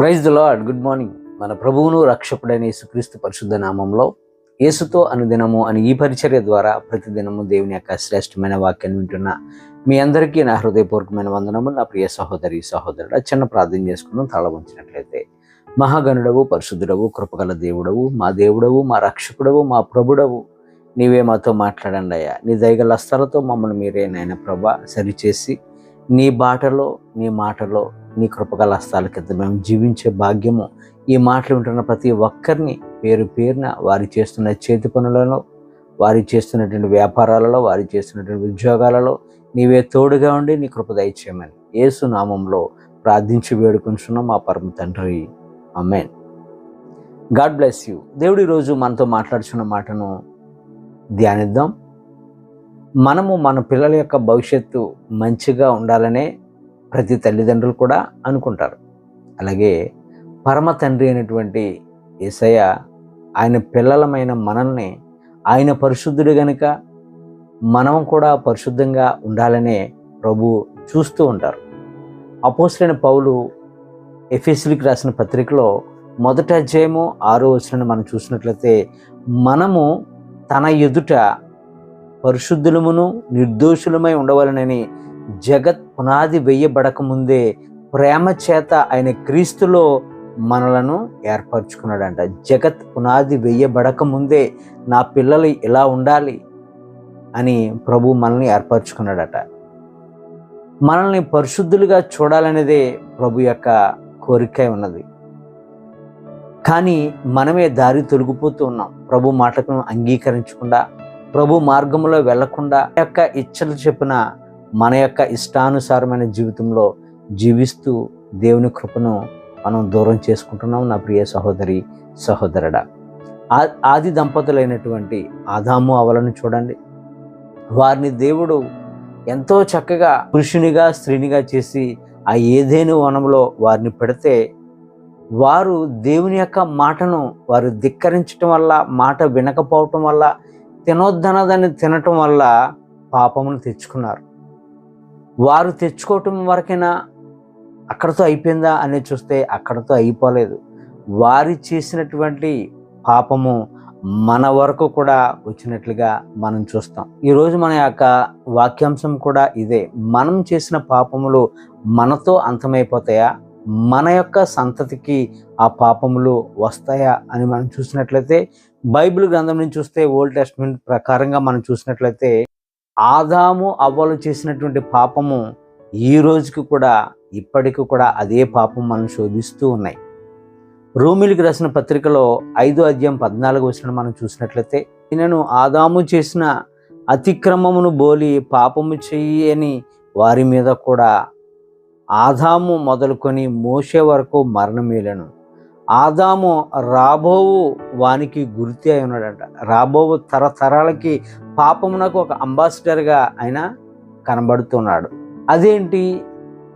Praise the Lord. Good morning. మన ప్రభువును రక్షకుడైన యేసుక్రీస్తు పరిశుద్ధ నామంలో యేసుతో అనుదినము అని ఈ పరిచర్య ద్వారా ప్రతిదినము దేవుని యొక్క శ్రేష్టమైన వాక్యాన్ని వింటున్న మీ అందరికీ నా హృదయపూర్వకమైన వందనము నా ప్రియ సహోదరి సహోదరుడు చిన్న ప్రార్థన చేసుకుందాం. తల ఉంచినట్లయితే మహాగణుడవు పరిశుద్ధుడవు కృపగల దేవుడవు మా దేవుడవు మా రక్షకుడవు మా ప్రభుడవు. నీవే మాతో మాట్లాడండి అయ్యా. నీ దయగల అస్తలతో మమ్మల్ని మీరే నాయన ప్రభ సరిచేసి నీ బాటలో నీ మాటలో నీ కృపగల హస్తాల కింద మేము జీవించే భాగ్యము. ఈ మాటలు వింటున్న ప్రతి ఒక్కరిని పేరు పేరున వారి చేస్తున్న చేతి పనులలో వారి చేస్తున్నటువంటి వ్యాపారాలలో వారి చేస్తున్నటువంటి ఉద్యోగాలలో నీవే తోడుగా ఉండి నీ కృప దయచేయమని యేసు నామంలో ప్రార్థించి వేడుకుంటున్నాం మా పరమ తండ్రి. Amen God bless you. దేవుడు ఈరోజు మనతో మాట్లాడుచున్న మాటను ధ్యానిద్దాం. మనము మన పిల్లల యొక్క భవిష్యత్తు మంచిగా ఉండాలనే ప్రతి తల్లిదండ్రులు కూడా అనుకుంటారు. అలాగే పరమ తండ్రి అయినటువంటి యేసయ్య ఆయన పిల్లలమైన మనల్ని ఆయన పరిశుద్ధుడు గనుక మనం కూడా పరిశుద్ధంగా ఉండాలనే ప్రభు చూస్తూ ఉంటారు. అపోసరైన పౌలు ఎఫ్ఎస్లికి రాసిన పత్రికలో మొదట అధ్యాయము ఆరో వచనాన్ని మనం చూసినట్లయితే మనము తన ఎదుట పరిశుద్ధులమును నిర్దోషులమై ఉండవలనని జగత్ పునాది వెయ్యబడకముందే ప్రేమ చేత ఆయన క్రీస్తులో మనలను ఏర్పరచుకున్నాడంట. జగత్ పునాది వెయ్యబడకముందే నా పిల్లలు ఇలా ఉండాలి అని ప్రభు మనల్ని ఏర్పరచుకున్నాడట. మనల్ని పరిశుద్ధులుగా చూడాలనేదే ప్రభు యొక్క కోరిక ఉన్నది. కానీ మనమే దారి తొలగిపోతూ ఉన్నాం. ప్రభు మాటలను అంగీకరించకుండా ప్రభు మార్గంలో వెళ్ళకుండా యొక్క ఇచ్చలు చెప్పిన మన యొక్క ఇష్టానుసారమైన జీవితంలో జీవిస్తూ దేవుని కృపను మనం దూరం చేసుకుంటున్నాం నా ప్రియ సహోదరి సహోదరుడా. ఆది దంపతులైనటువంటి ఆదాము అవలను చూడండి. వారిని దేవుడు ఎంతో చక్కగా పురుషునిగా స్త్రీనిగా చేసి ఆ ఏదేను వనంలో వారిని పెడితే వారు దేవుని యొక్క మాటను వారు ధిక్కరించటం వల్ల మాట వినకపోవటం వల్ల తినొద్దనదని తినటం వల్ల పాపమును తెచ్చుకున్నారు. వారు తెచ్చుకోవటం వరకైనా అక్కడతో అయిపోయిందా అనేది చూస్తే అక్కడతో అయిపోలేదు. వారి చేసినటువంటి పాపము మన వరకు కూడా వచ్చినట్లుగా మనం చూస్తాం. ఈరోజు మన యొక్క వాక్యాంశం కూడా ఇదే. మనం చేసిన పాపములు మనతో అంతమైపోతాయా? మన యొక్క సంతతికి ఆ పాపములు వస్తాయా అని మనం చూసినట్లయితే బైబిల్ గ్రంథం నుంచి చూస్తే ఓల్డ్ టెస్ట్మెంట్ ప్రకారంగా మనం చూసినట్లయితే ఆదాము అవ్వలు చేసినటువంటి పాపము ఈ రోజుకి కూడా ఇప్పటికి కూడా అదే పాపం మనం శోధిస్తూ ఉన్నాయి. రోమిలికి రాసిన పత్రికలో ఐదో అధ్యాయం పద్నాలుగు వచ్చిన మనం చూసినట్లయితే నేను ఆదాము చేసిన అతిక్రమమును బోలి పాపము చేయని వారి మీద కూడా ఆదాము మొదలుకొని మోసే వరకు మరణమేలను ఆదాము రాబోవు వానికి గుర్తి అయి ఉన్నాడంట. రాబోవు తరతరాలకి పాపమునకు ఒక అంబాసిడర్గా ఆయన కనబడుతున్నాడు. అదేంటి?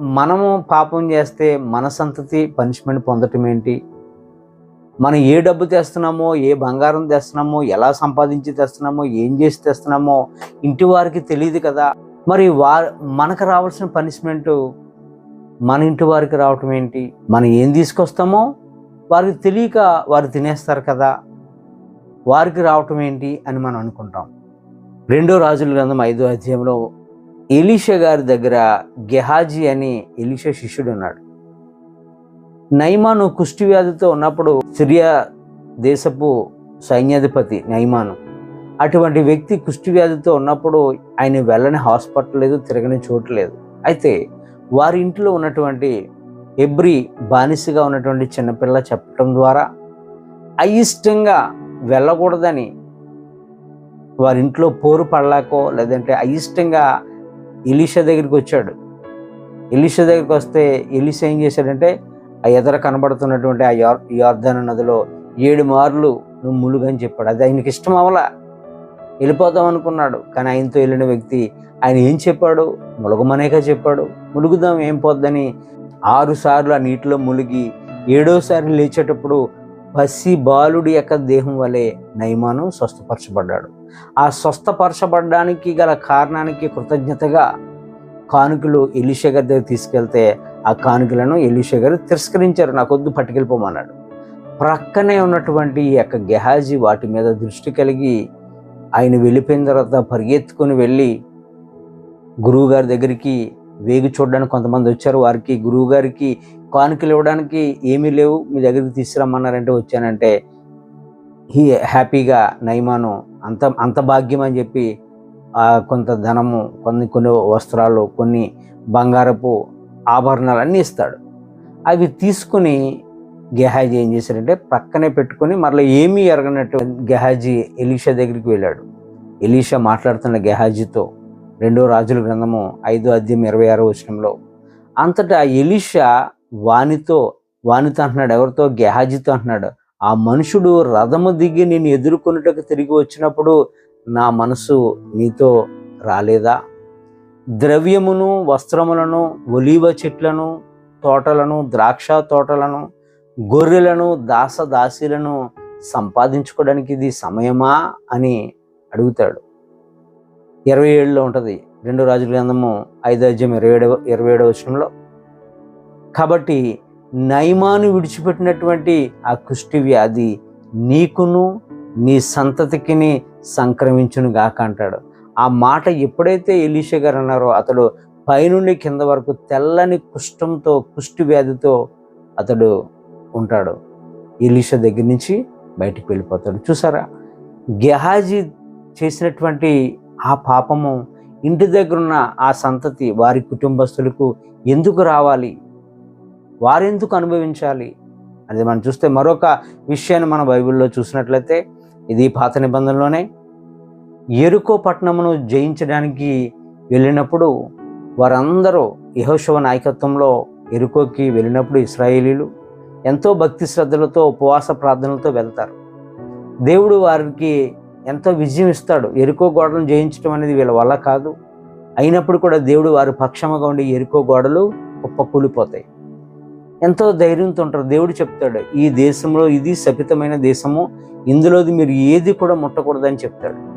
మనము పాపం చేస్తే మన సంతతి పనిష్మెంట్ పొందటం ఏంటి? మనం ఏ డబ్బు తెస్తున్నామో ఏ బంగారం తెస్తున్నామో ఎలా సంపాదించి తెస్తున్నామో ఏం చేసి తెస్తున్నామో ఇంటి వారికి తెలియదు కదా. మరి వా మనకు రావాల్సిన పనిష్మెంట్ మన ఇంటి వారికి రావటం ఏంటి? మనం ఏం తీసుకొస్తామో వారికి తెలియక వారు తినేస్తారు కదా. వారికి రావటం ఏంటి అని మనం అనుకుంటాం. రెండో రాజుల గ్రంథం ఐదో అధ్యాయంలో ఎలీషా గారి దగ్గర గెహాజీ అని ఎలీషా శిష్యుడు ఉన్నాడు. నైమాను కుష్టి వ్యాధితో ఉన్నప్పుడు సిరియా దేశపు సైన్యాధిపతి నైమాను అటువంటి వ్యక్తి కుష్టి వ్యాధితో ఉన్నప్పుడు ఆయన వెళ్ళని హాస్పిటల్ లేదు తిరగని చోటు లేదు. అయితే వారి ఇంట్లో ఉన్నటువంటి ఎబ్రి బానిసగా ఉన్నటువంటి చిన్నపిల్ల చెప్పడం ద్వారా అయిష్టంగా వెళ్ళకూడదని వారి ఇంట్లో పోరు పడలేకో లేదంటే అయిష్టంగా ఎలీషా దగ్గరికి వచ్చాడు. ఎలీషా దగ్గరికి వస్తే ఎలీషా ఏం చేశాడంటే ఆ ఎదర కనబడుతున్నటువంటి ఆ యార్ యార్దాన నదిలో ఏడు మార్లు నువ్వు ములుగని చెప్పాడు. అది ఆయనకి ఇష్టం అవలా. వెళ్ళిపోదాం అనుకున్నాడు. కానీ ఆయనతో వెళ్ళిన వ్యక్తి ఆయన ఏం చెప్పాడు? ములగమనేగా చెప్పాడు. ములుగుదాం ఏం పోద్దని ఆరు సార్లు ఆ నీటిలో ములిగి ఏడోసారి లేచేటప్పుడు పసి బాలుడి యొక్క దేహం వలె నయమాను స్వస్థపరచబడ్డాడు. ఆ స్వస్థపరచబడడానికి గల కారణానికి కృతజ్ఞతగా కానుకలు ఎలిషా గారి దగ్గర తీసుకెళ్తే ఆ కానుకలను ఎలీషా గారు తిరస్కరించారు. నాకొద్దు పట్టుకెళ్ళిపోమన్నాడు. ప్రక్కనే ఉన్నటువంటి ఈ యొక్క గెహాజీ వాటి మీద దృష్టి కలిగి ఆయన వెళ్ళిపోయిన తర్వాత పరిగెత్తుకొని వెళ్ళి గురువు గారి దగ్గరికి వేగు చూడడానికి కొంతమంది వచ్చారు. వారికి గురువు గారికి కానుకలు ఇవ్వడానికి ఏమీ లేవు. మీ దగ్గరికి తీసుకురమ్మన్నారంటే వచ్చానంటే హీ హ్యాపీగా నయమాను. అంత అంత భాగ్యం అని చెప్పి కొంత ధనము కొన్ని కొన్ని వస్త్రాలు కొన్ని బంగారపు ఆభరణాలు అన్నీ ఇస్తాడు. అవి తీసుకుని గెహాజీ ఏం చేశారంటే పక్కనే పెట్టుకొని మరలా ఏమీ ఎరగనట్టు గెహాజీ ఎలీషా దగ్గరికి వెళ్ళాడు. ఎలీషా మాట్లాడుతున్న గెహాజీతో రెండో రాజుల గ్రంథము ఐదో అధ్యయం ఇరవై ఆరో వచనంలో అంతటా ఎలీషా వానితో వానితో అంటున్నాడు ఎవరితో? గెహాజీతో అంటున్నాడు ఆ మనుషుడు రథము దిగి నేను ఎదుర్కొనుటకు తిరిగి వచ్చినప్పుడు నా మనసు నీతో రాలేదా? ద్రవ్యమును వస్త్రములను ఒలీవ చెట్లను తోటలను ద్రాక్ష తోటలను గొర్రెలను దాస దాసీలను సంపాదించుకోవడానికి ఇది సమయమా? అని అడుగుతాడు. ఇరవై ఏడులో ఉంటుంది. రెండు రాజుల గ్రంథము ఐదో అధ్యాయం ఇరవై ఏడవ ఇరవై ఏడవ వచనంలో. కాబట్టి నైమాను విడిచిపెట్టినటువంటి ఆ కుష్టి వ్యాధి నీకును నీ సంతతికిని సంక్రమించును గాక అంటాడు. ఆ మాట ఎప్పుడైతే ఎలీషా గారు అన్నారో అతడు పైనుండి కింద వరకు తెల్లని కుష్ఠంతో కుష్టి వ్యాధితో అతడు ఉంటాడు. ఎలీషా దగ్గర నుంచి బయటికి వెళ్ళిపోతాడు. చూసారా? గెహాజీ చేసినటువంటి ఆ పాపము ఇంటి దగ్గరున్న ఆ సంతతి వారి కుటుంబస్తులకు ఎందుకు రావాలి? వారెందుకు అనుభవించాలి? అది మనం చూస్తే మరొక విషయాన్ని మన బైబిల్లో చూసినట్లయితే ఇది పాత నిబంధనలోనే ఎరుకో పట్టణమును జయించడానికి వెళ్ళినప్పుడు వారందరూ యహోశవ నాయకత్వంలో ఎరుకోకి వెళ్ళినప్పుడు ఇస్రాయేలీలు ఎంతో భక్తి శ్రద్ధలతో ఉపవాస ప్రార్థనలతో వెళ్తారు. దేవుడు వారికి ఎంతో విజయం ఇస్తాడు. ఎరుకో గోడలను జయించడం అనేది వీళ్ళ వల్ల కాదు. అయినప్పుడు కూడా దేవుడు వారి పక్షముగా ఉండి ఎరుకో గోడలు గొప్ప కూలిపోతాయి. ఎంతో ధైర్యంతో ఉంటారు. దేవుడు చెప్తాడు ఈ దేశంలో ఇది శపితమైన దేశము. ఇందులోది మీరు ఏది కూడా ముట్టకూడదని చెప్తాడు.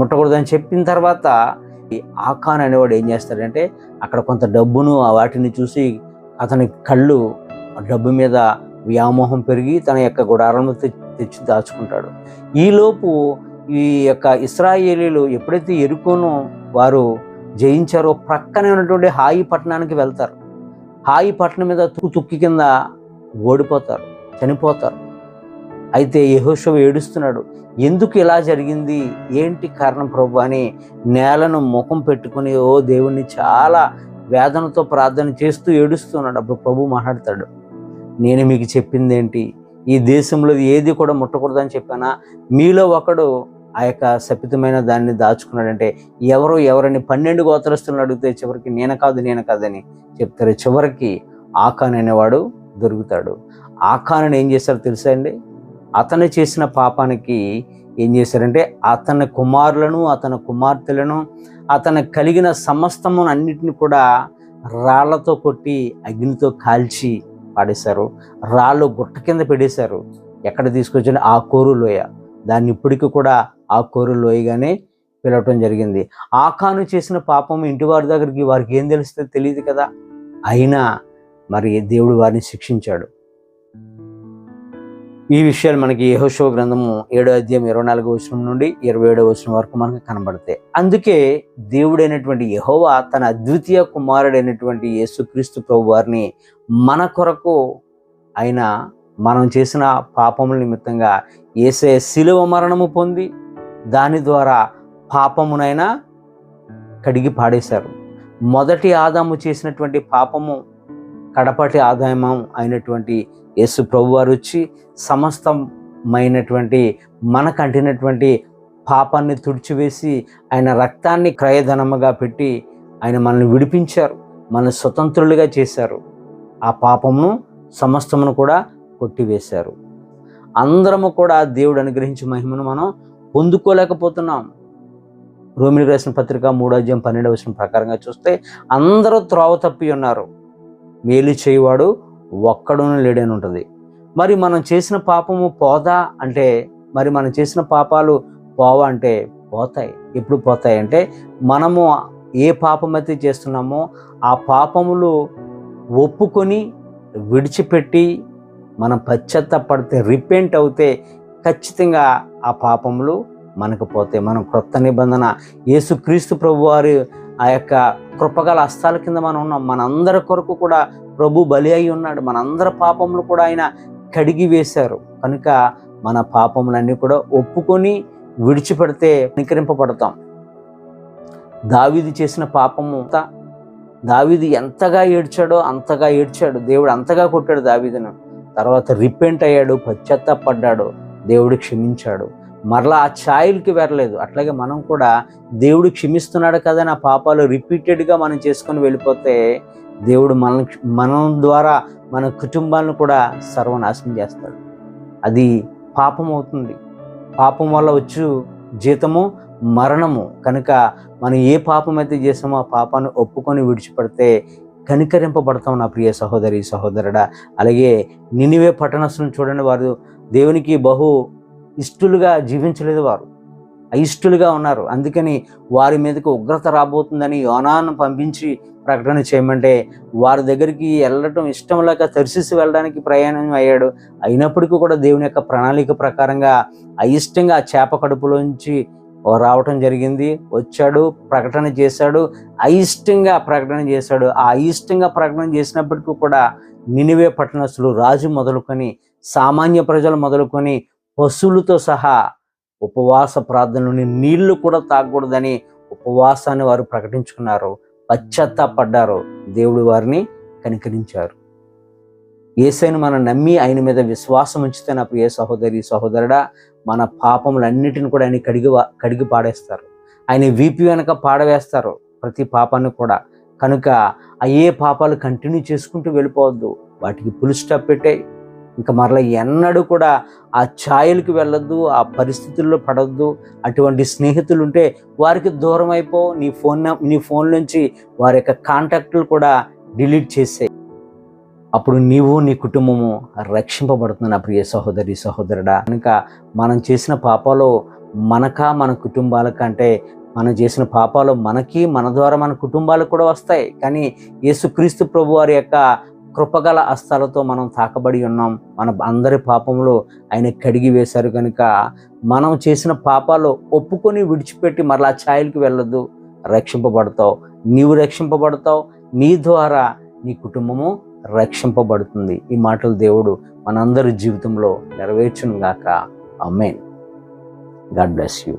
ముట్టకూడదని చెప్పిన తర్వాత ఈ ఆఖాన్ అనేవాడు ఏం చేస్తాడంటే అక్కడ కొంత డబ్బును ఆ వాటిని చూసి అతని కళ్ళు డబ్బు మీద వ్యామోహం పెరిగి తన యొక్క గుడారంలో తెచ్చి దాచుకుంటాడు. ఈలోపు ఈ యొక్క ఇస్రాయేలీలు ఎప్పుడైతే ఎరుకోను వారు జయించారో ప్రక్కనే ఉన్నటువంటి హాయి పట్టణానికి వెళ్తారు. హాయి పట్టణం మీద తుక్కు తుక్కి కింద ఓడిపోతారు చనిపోతారు. అయితే యెహోషువ ఏడుస్తున్నాడు ఎందుకు ఇలా జరిగింది? ఏంటి కారణం ప్రభు? అని నేలను ముఖం పెట్టుకుని ఓ దేవుణ్ణి చాలా వేదనతో ప్రార్థన చేస్తూ ఏడుస్తున్నాడు అప్పుడు ప్రభు మాట్లాడతాడు నేను మీకు చెప్పింది ఏంటి ఈ దేశంలో ఏది కూడా ముట్టకూడదని చెప్పానా? మీలో ఒకడు ఆ యొక్క శపితమైన దాన్ని దాచుకున్నాడంటే ఎవరు ఎవరిని పన్నెండు గోత్రస్తులను అడిగితే చివరికి నేను కాదు నేను కాదని చెప్తారు. చివరికి ఆకాన్ అనేవాడు దొరుకుతాడు. ఆకాను ఏం చేశారో తెలుసా అండి? అతను చేసిన పాపానికి ఏం చేశారంటే అతని కుమారులను అతని కుమార్తెలను అతను కలిగిన సమస్తమును అన్నిటిని కూడా రాళ్ళతో కొట్టి అగ్నితో కాల్చి పాడేశారు. రాళ్ళు గుట్ట కింద పెడేశారు ఎక్కడ తీసుకొచ్చిన ఆ కోరు లోయ. దాన్ని ఇప్పటికీ కూడా ఆ కోరు లోయగానే పిలవటం జరిగింది. ఆకాను చేసిన పాపం ఇంటి వారి దగ్గరికి వారికి ఏం తెలుస్తుందో తెలియదు కదా. అయినా మరి దేవుడు వారిని శిక్షించాడు. ఈ విషయాలు మనకి యెహోషువ గ్రంథము ఏడో అధ్యాయం ఇరవై నాలుగో వచనం నుండి ఇరవై ఏడో వచనం వరకు మనకు కనబడతాయి. అందుకే దేవుడైనటువంటి యహోవా తన అద్వితీయ కుమారుడైనటువంటి యేసుక్రీస్తు ప్రభు వారిని మన కొరకు ఆయన మనం చేసిన పాపముల నిమిత్తంగా ఏసే శిలువ మరణము పొంది దాని ద్వారా పాపమునైనా కడిగి పాడేశారు. మొదటి ఆదాము చేసినటువంటి పాపము కడపటి ఆదాయమం అయినటువంటి యేసు ప్రభు వారు వచ్చి సమస్తమైనటువంటి మనకంటినటువంటి పాపాన్ని తుడిచివేసి ఆయన రక్తాన్ని క్రయధనముగా పెట్టి ఆయన మనల్ని విడిపించారు. మన స్వతంత్రులుగా చేశారు. ఆ పాపమును సమస్తమును కూడా కొట్టివేశారు. అందరము కూడా దేవుడు అనుగ్రహించే మహిమను మనం పొందుకోలేకపోతున్నాం. రోమిలి రాసిన పత్రిక మూడో అధ్యాయం పన్నెండవ వచనం ప్రకారంగా చూస్తే అందరూ త్రోవ తప్పి ఉన్నారు. మేలు చేయవాడు ఒక్కడును లేడని ఉంటుంది. మరి మనం చేసిన పాపము పోదా అంటే మరి మనం చేసిన పాపాలు పోవా అంటే పోతాయి. ఎప్పుడు పోతాయి అంటే మనము ఏ పాపం అయితే చేస్తున్నామో ఆ పాపములు ఒప్పుకొని విడిచిపెట్టి మనం పశ్చత్తపడితే రిపెంట్ అవుతే ఖచ్చితంగా ఆ పాపములు మనకు పోతాయి. మనం క్రొత్త నిబంధన యేసుక్రీస్తు ప్రభు వారి ఆ యొక్క కృపగల హస్తాల కింద మనం ఉన్నాం. మనందరి కొరకు కూడా ప్రభు బలి అయి ఉన్నాడు. మనందరి పాపములు కూడా ఆయన కడిగి వేశారు. కనుక మన పాపములన్నీ కూడా ఒప్పుకొని విడిచిపెడితే నికరింపబడతాం దావిది చేసిన పాపము అంతా ఎంతగా ఏడ్చాడో అంతగా ఏడ్చాడు. దేవుడు అంతగా కొట్టాడు దావిదిను. తర్వాత రిపెంట్ అయ్యాడు పశ్చాత్తాపడ్డాడు. దేవుడు క్షమించాడు. మరలా ఆ ఛాయలకి వెళ్ళలేదు అట్లాగే మనం కూడా దేవుడు క్షమిస్తున్నాడు కదా నా పాపాలు రిపీటెడ్గా మనం చేసుకొని వెళ్ళిపోతే దేవుడు మన మనం ద్వారా మన కుటుంబాలను కూడా సర్వనాశనం చేస్తాడు. అది పాపం అవుతుంది. పాపం వల్ల వచ్చు జీతము మరణము. కనుక మనం ఏ పాపం అయితే చేసామో ఆ పాపాన్ని ఒప్పుకొని విడిచిపెడితే కనికరింపబడతాం నా ప్రియ సహోదరి సహోదరుడా. అలాగే నినివే పట్టణస్తులను చూడండి వారు. దేవునికి బహు ఇష్టలుగా జీవించలేదు వారు. అయిష్టులుగా ఉన్నారు. అందుకని వారి మీదకి ఉగ్రత రాబోతుందని యోనాను పంపించి ప్రకటన చేయమంటే వారి దగ్గరికి వెళ్ళటం ఇష్టం లేక తరిసిసి వెళ్ళడానికి ప్రయాణం అయ్యాడు. అయినప్పటికీ కూడా దేవుని యొక్క ప్రణాళిక ప్రకారంగా అయిష్టంగా ఆ చేప కడుపులోంచి రావటం జరిగింది. వచ్చాడు ప్రకటన చేశాడు అయిష్టంగా ప్రకటన చేశాడు. ఆ అయిష్టంగా ప్రకటన చేసినప్పటికీ కూడా నినివే పట్టణస్తులు రాజు మొదలుకొని సామాన్య ప్రజలు మొదలుకొని పశువులతో సహా ఉపవాస ప్రార్థనలోని నీళ్ళు కూడా తాగకూడదని ఉపవాసాన్ని వారు ప్రకటించుకున్నారు. పశ్చాత్తాపడ్డారు. దేవుడు వారిని కనికరించారు. ఏసైను మనం నమ్మి ఆయన మీద విశ్వాసం ఉంచితే నాకు ఏ సహోదరి సహోదరుడా మన పాపములన్నిటిని కూడా ఆయన కడిగి కడిగి పాడేస్తారు. ఆయన వీపి వెనక పాడవేస్తారు ప్రతి పాపాన్ని కూడా. కనుక అయ్యే పాపాలు కంటిన్యూ చేసుకుంటూ వెళ్ళిపోవద్దు. వాటికి పులి స్టాప్ పెట్టే ఇంకా మరలా ఎన్నడూ కూడా ఆ ఛాయలకు వెళ్ళొద్దు ఆ పరిస్థితుల్లో పడొద్దు. అటువంటి స్నేహితులు ఉంటే వారికి దూరం అయిపో నీ ఫోన్ నీ ఫోన్ నుంచి వారి యొక్క కాంటాక్ట్లు కూడా డిలీట్ చేసే అప్పుడు నీవు నీ కుటుంబము రక్షింపబడుతుంది నా ప్రియ సహోదరి సహోదరుడా. కనుక మనం చేసిన పాపాలు మనక మన కుటుంబాల కంటే మనం చేసిన పాపాలు మనకి మన ద్వారా మన కుటుంబాలకు కూడా వస్తాయి. కానీ యేసుక్రీస్తు ప్రభు వారి యొక్క కృపగల అస్తాలతో మనం తాకబడి ఉన్నాం. మన అందరి పాపములు ఆయన కడిగి వేశారు కనుక మనం చేసిన పాపాలు ఒప్పుకొని విడిచిపెట్టి మరలా ఛాయలకి వెళ్ళొద్దు. రక్షింపబడతావు. నీవు రక్షింపబడతావు. నీ ద్వారా నీ కుటుంబము రక్షింపబడుతుంది. ఈ మాటలు దేవుడు మనందరి జీవితంలో నెరవేర్చును గాక అమ్మేన్ గాడ్ బ్లెస్ యూ.